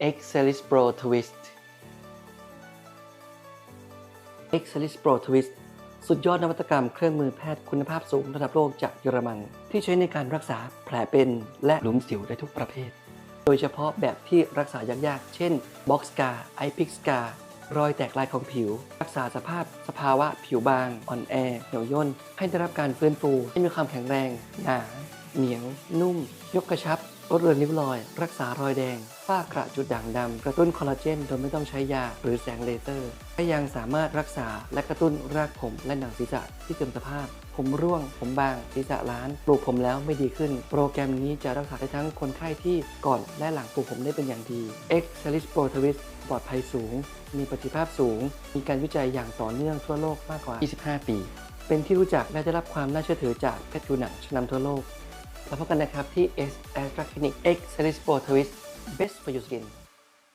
Excelis Pro Twist Excelis Pro Twist สุดยอดนวัตกรรมเครื่องมือแพทย์คุณภาพสูงระดับโลกจากเยอรมัน ที่ใช้ในการรักษาแผลเป็นและหลุมสิวได้ทุกประเภท โดยเฉพาะแบบที่รักษายากๆ เช่น Box Scar Eye Pick Scar รอยแตกลายของผิว รักษาสภาพสภาวะผิวบาง อ่อนแอเหี่ยวย่นให้ได้รับการฟื้นฟูให้มีความแข็งแรงหนา เหนียว นุ่ม ยกกระชับลดเรือนริ้วรอย รักษารอยแดง ฝ้ากระจุดด่างดำ กระตุ้นคอลลาเจนโดยไม่ต้องใช้ยาหรือแสงเลเซอร์และยังสามารถรักษาและกระตุ้นรากผมและหนังศีรษะที่เสื่อมสภาพ ผมร่วง ผมบาง ศีรษะล้าน ปลูกผมแล้วไม่ดีขึ้น โปรแกรมนี้จะรักษาได้ทั้งคนไข้ที่ก่อนและหลังปลูกผมได้เป็นอย่างดี X Salis Pro Twist ปลอดภัยสูง มีประสิทธิภาพสูง มีการวิจัยอย่างต่อเนื่องทั่วโลกมากกว่า 25 ปี เป็นที่รู้จักและได้รับความน่าเชื่อถือจากแพทย์ผิวหนังชั้นนำทั่วโลก แล้วพบกันนะครับที่ S Astra Clinic X Series Pro Twist Best for your skin